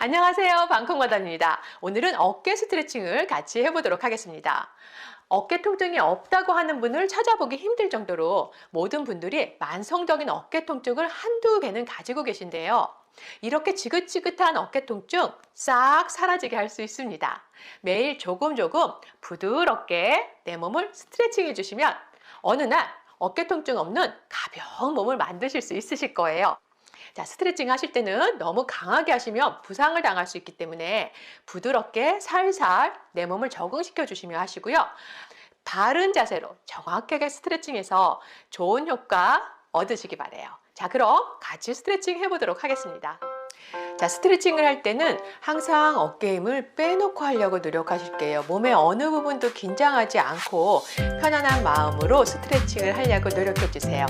안녕하세요. 방콕마담입니다. 오늘은 어깨 스트레칭을 같이 해보도록 하겠습니다. 어깨 통증이 없다고 하는 분을 찾아보기 힘들 정도로 모든 분들이 만성적인 어깨 통증을 한두 개는 가지고 계신데요. 이렇게 지긋지긋한 어깨 통증 싹 사라지게 할 수 있습니다. 매일 조금 조금 부드럽게 내 몸을 스트레칭 해주시면 어느 날 어깨 통증 없는 가벼운 몸을 만드실 수 있으실 거예요. 자, 스트레칭 하실 때는 너무 강하게 하시면 부상을 당할 수 있기 때문에 부드럽게 살살 내 몸을 적응시켜 주시며 하시고요. 바른 자세로 정확하게 스트레칭해서 좋은 효과 얻으시기 바래요. 자, 그럼 같이 스트레칭 해보도록 하겠습니다. 자, 스트레칭을 할 때는 항상 어깨 힘을 빼놓고 하려고 노력하실게요. 몸의 어느 부분도 긴장하지 않고 편안한 마음으로 스트레칭을 하려고 노력해 주세요.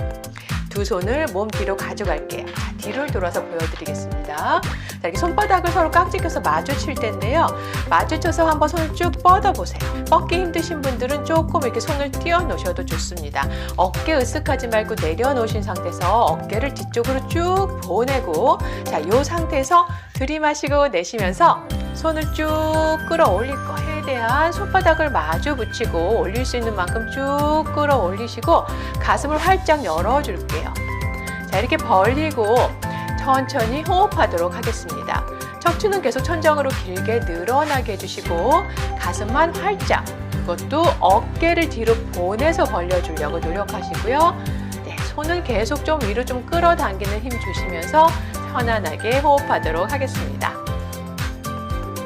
두 손을 몸 뒤로 가져갈게요. 자, 뒤를 돌아서 보여드리겠습니다. 자, 이렇게 손바닥을 서로 깍지 껴서 마주칠 텐데요. 마주쳐서 한번 손을 쭉 뻗어보세요. 뻗기 힘드신 분들은 조금 이렇게 손을 띄워 놓으셔도 좋습니다. 어깨 으쓱하지 말고 내려놓으신 상태에서 어깨를 뒤쪽으로 쭉 보내고 자, 이 상태에서 들이마시고 내쉬면서 손을 쭉 끌어올릴 거예요. 최대한 손바닥을 마주 붙이고 올릴 수 있는 만큼 쭉 끌어올리시고 가슴을 활짝 열어줄게요. 자, 이렇게 벌리고 천천히 호흡하도록 하겠습니다. 척추는 계속 천정으로 길게 늘어나게 해주시고 가슴만 활짝 그것도 어깨를 뒤로 보내서 벌려주려고 노력하시고요. 네, 손은 계속 좀 위로 좀 끌어당기는 힘 주시면서 편안하게 호흡하도록 하겠습니다.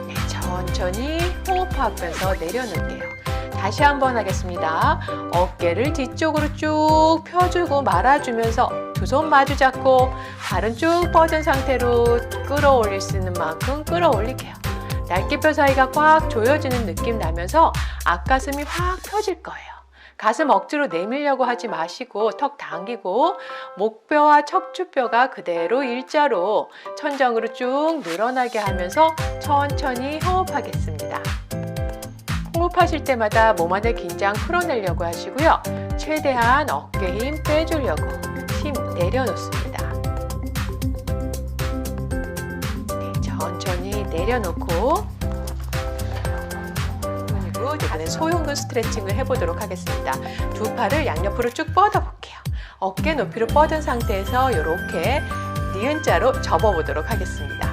네, 천천히 호흡하면서 내려놓을게요. 다시 한번 하겠습니다. 어깨를 뒤쪽으로 쭉 펴주고 말아주면서 두 손 마주 잡고 발은 쭉 뻗은 상태로 끌어올릴 수 있는 만큼 끌어올릴게요. 날개뼈 사이가 꽉 조여지는 느낌 나면서 앞가슴이 확 펴질 거예요. 가슴 억지로 내밀려고 하지 마시고 턱 당기고 목뼈와 척추뼈가 그대로 일자로 천정으로 쭉 늘어나게 하면서 천천히 호흡하겠습니다. 호흡하실 때마다 몸 안의 긴장 풀어내려고 하시고요. 최대한 어깨 힘 빼주려고 힘 내려놓습니다. 네, 천천히 내려놓고 그리고 이번엔 소흉근 스트레칭을 해보도록 하겠습니다. 두 팔을 양옆으로 쭉 뻗어볼게요. 어깨 높이로 뻗은 상태에서 이렇게 니은자로 접어보도록 하겠습니다.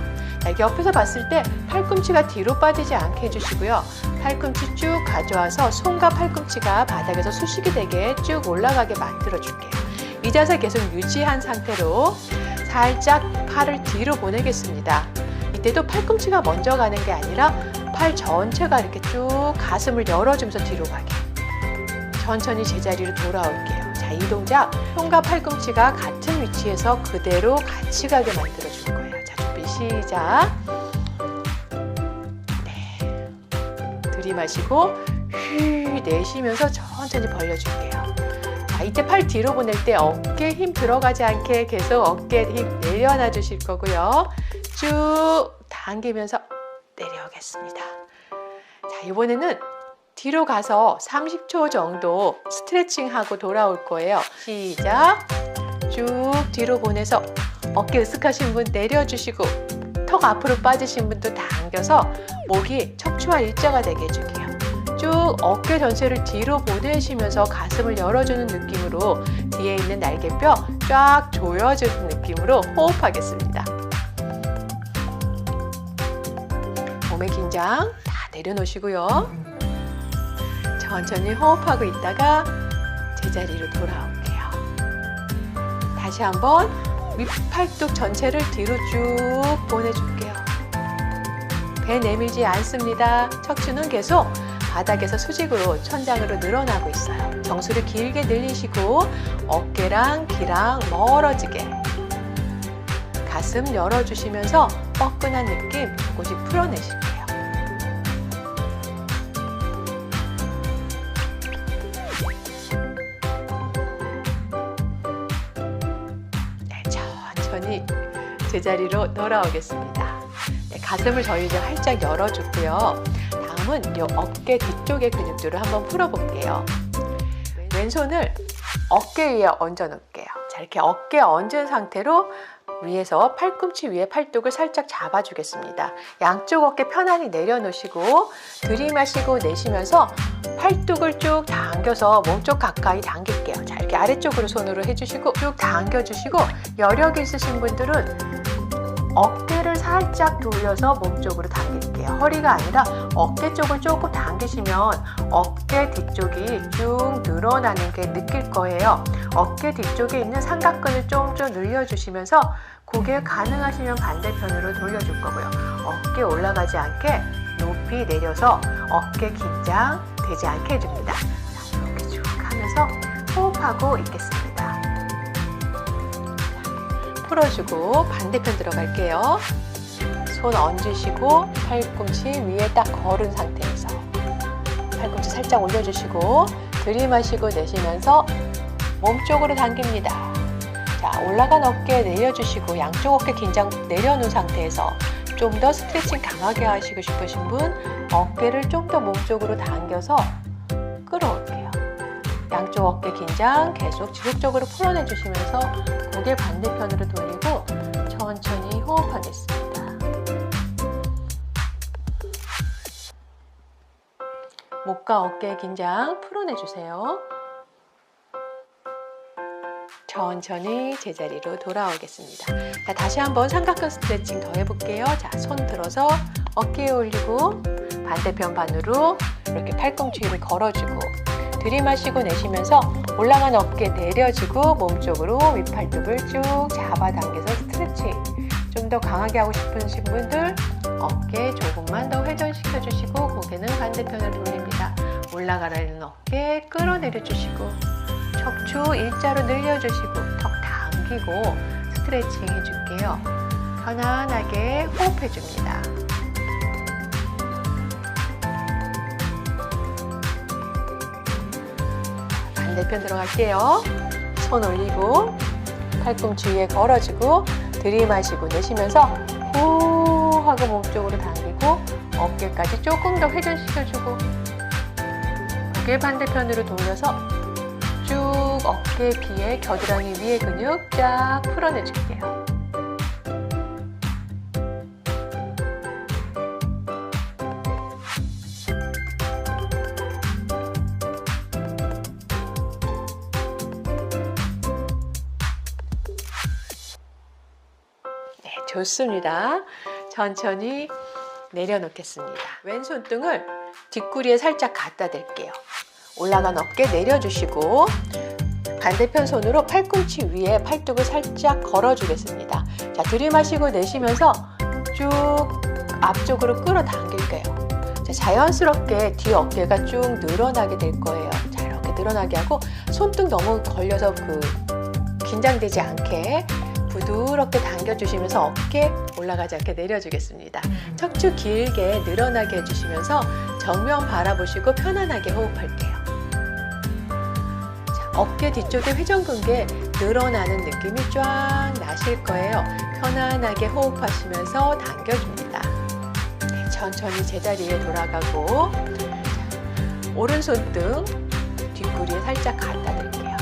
옆에서 봤을 때 팔꿈치가 뒤로 빠지지 않게 해주시고요. 팔꿈치 쭉 가져와서 손과 팔꿈치가 바닥에서 수식이 되게 쭉 올라가게 만들어 줄게요. 이 자세 계속 유지한 상태로 살짝 팔을 뒤로 보내겠습니다. 이때도 팔꿈치가 먼저 가는 게 아니라 팔 전체가 이렇게 쭉 가슴을 열어주면서 뒤로 가게. 천천히 제자리로 돌아올게요. 자, 이 동작 손과 팔꿈치가 같은 위치에서 그대로 같이 가게 만들어 줄 거예요. 시작. 네. 들이마시고 휘 내쉬면서 천천히 벌려줄게요. 자, 이때 팔 뒤로 보낼 때 어깨 힘 들어가지 않게 계속 어깨 힘 내려놔 주실 거고요. 쭉 당기면서 내려오겠습니다. 자, 이번에는 뒤로 가서 30초 정도 스트레칭하고 돌아올 거예요. 시작. 쭉 뒤로 보내서 어깨 으쓱하신 분 내려주시고 턱 앞으로 빠지신 분도 당겨서 목이 척추와 일자가 되게 해줄게요. 쭉 어깨 전체를 뒤로 보내시면서 가슴을 열어주는 느낌으로 뒤에 있는 날개뼈 쫙 조여주는 느낌으로 호흡하겠습니다. 몸의 긴장 다 내려놓으시고요. 천천히 호흡하고 있다가 제자리로 돌아올게요. 다시 한번 윗팔뚝 전체를 뒤로 쭉 보내줄게요. 배 내밀지 않습니다. 척추는 계속 바닥에서 수직으로 천장으로 늘어나고 있어요. 정수를 길게 늘리시고 어깨랑 귀랑 멀어지게 가슴 열어주시면서 뻐근한 느낌 조금씩 풀어내실게요. 제자리로 돌아오겠습니다. 네, 가슴을 저희 이제 활짝 열어주고요. 다음은 이 어깨 뒤쪽의 근육들을 한번 풀어볼게요. 왼손을 어깨 위에 얹어 놓을게요. 자, 이렇게 어깨 얹은 상태로 위에서 팔꿈치 위에 팔뚝을 살짝 잡아주겠습니다. 양쪽 어깨 편안히 내려놓으시고 들이마시고 내쉬면서 팔뚝을 쭉 당겨서 몸 쪽 가까이 당길게요. 자, 이렇게 아래쪽으로 손으로 해주시고 쭉 당겨주시고 여력 있으신 분들은 어깨를 살짝 돌려서 몸 쪽으로 당길게요. 허리가 아니라 어깨 쪽을 조금 당기시면 어깨 뒤쪽이 쭉 늘어나는 게 느낄 거예요. 어깨 뒤쪽에 있는 삼각근을 좀 좀 늘려주시면서 고개 가능하시면 반대편으로 돌려줄 거고요. 어깨 올라가지 않게 높이 내려서 어깨 긴장 되지 않게 해줍니다. 자, 이렇게 쭉 하면서 호흡하고 있겠습니다. 풀어주고 반대편 들어갈게요. 손 얹으시고 팔꿈치 위에 딱 걸은 상태에서 팔꿈치 살짝 올려주시고 들이마시고 내쉬면서 몸쪽으로 당깁니다. 자, 올라간 어깨 내려주시고 양쪽 어깨 긴장 내려놓은 상태에서 좀 더 스트레칭 강하게 하시고 싶으신 분 어깨를 좀 더 몸쪽으로 당겨서. 양쪽 어깨 긴장 계속 지속적으로 풀어내 주시면서 고개 반대편으로 돌리고 천천히 호흡하겠습니다. 목과 어깨 긴장 풀어내 주세요. 천천히 제자리로 돌아오겠습니다. 자, 다시 한번 삼각근 스트레칭 더 해볼게요. 자, 손 들어서 어깨에 올리고 반대편 반으로 이렇게 팔꿈치 위를 걸어주고 들이마시고 내쉬면서 올라간 어깨 내려주고 몸쪽으로 윗팔뚝을 쭉 잡아당겨서 스트레칭 좀 더 강하게 하고 싶으신 분들 어깨 조금만 더 회전시켜 주시고 고개는 반대편으로 돌립니다. 올라가라는 어깨 끌어내려 주시고 척추 일자로 늘려 주시고 턱 당기고 스트레칭 해줄게요. 편안하게 호흡해 줍니다. 반대편 들어갈게요. 손 올리고 팔꿈치 위에 걸어주고 들이마시고 내쉬면서 후 하고 몸쪽으로 당기고 어깨까지 조금 더 회전시켜주고 고개 반대편으로 돌려서 쭉 어깨 비에 겨드랑이 위에 근육 쫙 풀어내줄게요. 좋습니다. 천천히 내려놓겠습니다. 왼손등을 뒷구리에 살짝 갖다 댈게요. 올라간 어깨 내려주시고 반대편 손으로 팔꿈치 위에 팔뚝을 살짝 걸어주겠습니다. 자, 들이마시고 내쉬면서 쭉 앞쪽으로 끌어당길게요. 자, 자연스럽게 뒤 어깨가 쭉 늘어나게 될 거예요. 자, 이렇게 늘어나게 하고 손등 너무 걸려서 그 긴장되지 않게 부드럽게 당겨주시면서 어깨 올라가지 않게 내려주겠습니다. 척추 길게 늘어나게 해주시면서 정면 바라보시고 편안하게 호흡할게요. 자, 어깨 뒤쪽에 회전근개 늘어나는 느낌이 쫙 나실 거예요. 편안하게 호흡하시면서 당겨줍니다. 네, 천천히 제자리에 돌아가고 자, 오른손 등 뒷구리에 살짝 갖다 드릴게요.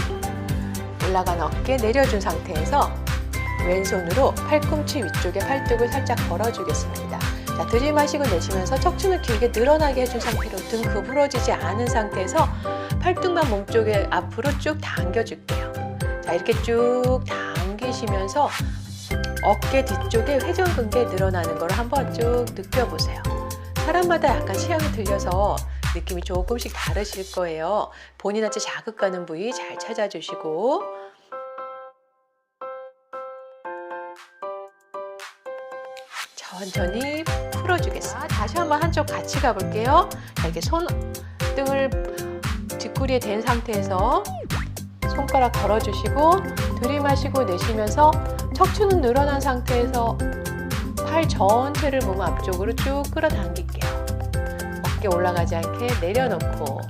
올라간 어깨 내려준 상태에서 왼손으로 팔꿈치 위쪽에 팔뚝을 살짝 걸어주겠습니다. 자, 들이마시고 내쉬면서 척추는 길게 늘어나게 해준 상태로 등 구부러지지 않은 상태에서 팔뚝만 몸쪽에 앞으로 쭉 당겨줄게요. 자, 이렇게 쭉 당기시면서 어깨 뒤쪽에 회전근개 늘어나는 걸 한번 쭉 느껴보세요. 사람마다 약간 취향이 들려서 느낌이 조금씩 다르실 거예요. 본인한테 자극 가는 부위 잘 찾아주시고 천천히 풀어주겠습니다. 다시 한번 한쪽 같이 가볼게요. 자, 이렇게 손등을 뒷구리에 댄 상태에서 손가락 걸어주시고 들이마시고 내쉬면서 척추는 늘어난 상태에서 팔 전체를 몸 앞쪽으로 쭉 끌어당길게요. 어깨 올라가지 않게 내려놓고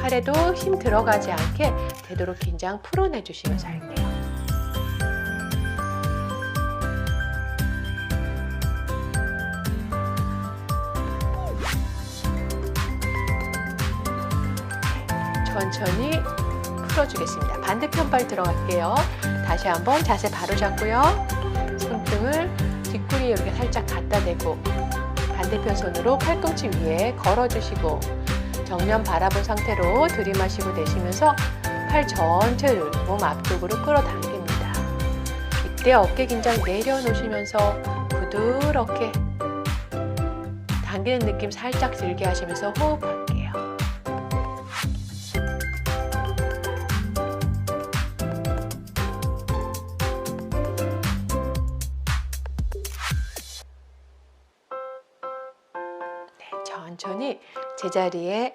팔에도 힘 들어가지 않게 되도록 긴장 풀어내주시면서 할게요. 천천히 풀어주겠습니다. 반대편 발 들어갈게요. 다시 한번 자세 바로 잡고요. 천천히 이렇게 살짝 갖다 대고 반대편 손으로 팔꿈치 위에 걸어주시고 정면 바라본 상태로 들이마시고 내쉬면서 팔 전체를 몸 앞쪽으로 끌어당깁니다. 이때 어깨 긴장 내려놓으시면서 부드럽게 당기는 느낌 살짝 들게 하시면서 호흡할게요. 제자리에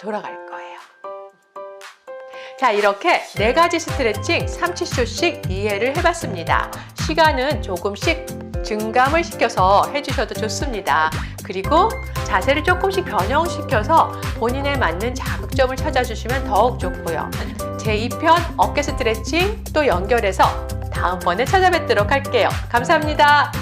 돌아갈 거예요. 자, 이렇게 네 가지 스트레칭 30초씩 이해를 해봤습니다. 시간은 조금씩 증감을 시켜서 해주셔도 좋습니다. 그리고 자세를 조금씩 변형시켜서 본인에 맞는 자극점을 찾아주시면 더욱 좋고요. 제2편 어깨 스트레칭 또 연결해서 다음번에 찾아뵙도록 할게요. 감사합니다.